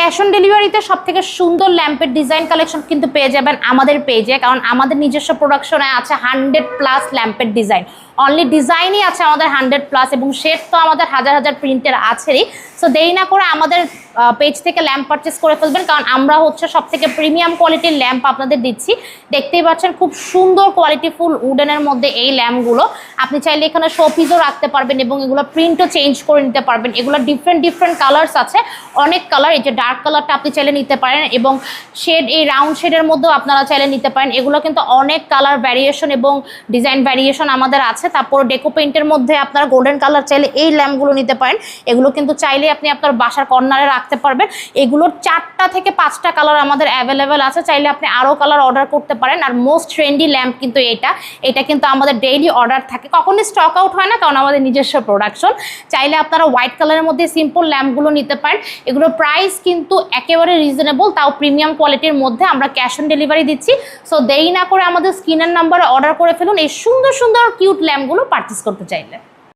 Cash on ডেলিভারিতে সব থেকে সুন্দর ল্যাম্পের ডিজাইন কালেকশন কিন্তু পেয়ে যাবেন আমাদের পেজে, কারণ আমাদের নিজস্ব প্রোডাকশনে আছে হান্ড্রেড প্লাস ল্যাম্পের ডিজাইন। অনলি ডিজাইনই আছে আমাদের হান্ড্রেড প্লাস এবং শেড তো আমাদের হাজার হাজার প্রিন্টের আছেই সো দেরি না করে আমাদের পেজ থেকে ল্যাম্প পারচেস করে ফেলবেন, কারণ আমরা হচ্ছে সব থেকে প্রিমিয়াম কোয়ালিটির ল্যাম্প আপনাদের দিচ্ছি। দেখতেই পাচ্ছেন খুব সুন্দর কোয়ালিটিফুল উডেনের মধ্যে এই ল্যাম্পগুলো। আপনি চাইলে এখানে শোপিসও রাখতে পারবেন এবং এগুলো প্রিন্টও চেঞ্জ করে নিতে পারবেন। এগুলো ডিফারেন্ট ডিফারেন্ট কালার্স আছে। অনেক কালার এই যে কালারটা আপনি চাইলে নিতে পারেন এবং শেড এই রাউন্ড শেডের মধ্যেও আপনারা চাইলে নিতে পারেন। এগুলো কিন্তু অনেক কালার ভ্যারিয়েশন এবং ডিজাইন ভ্যারিয়েশন আমাদের আছে। তারপর ডেকো পেইন্টের মধ্যে আপনারা গোল্ডেন কালার চাইলে এই ল্যাম্পগুলো নিতে পারেন। এগুলো কিন্তু চাইলে আপনি আপনার বাসার কর্নারে রাখতে পারবেন। এগুলোর চারটা থেকে পাঁচটা কালার আমাদের অ্যাভেলেবেল আছে। চাইলে আপনি আরও কালার অর্ডার করতে পারেন। আর মোস্ট ট্রেন্ডি ল্যাম্প কিন্তু এটা। এটা কিন্তু আমাদের ডেইলি অর্ডার থাকে। কখনই স্টক আউট হয় না, কারণ আমাদের নিজস্ব প্রোডাকশন চাইলে আপনারা হোয়াইট কালারের মধ্যে সিম্পল ল্যাম্পগুলো নিতে পারেন। এগুলোর প্রাইস কিন্তু একেবারে রিজনেবল তাও প্রিমিয়াম কোয়ালিটির মধ্যে আমরা ক্যাশ অন ডেলিভারি দিচ্ছি। সো দেরি না করে আমাদের স্ক্রিনের নাম্বারে অর্ডার করে ফেলুন। এই সুন্দর সুন্দর কিউট ল্যাম্পগুলো পার্চেস করতে চাইলে।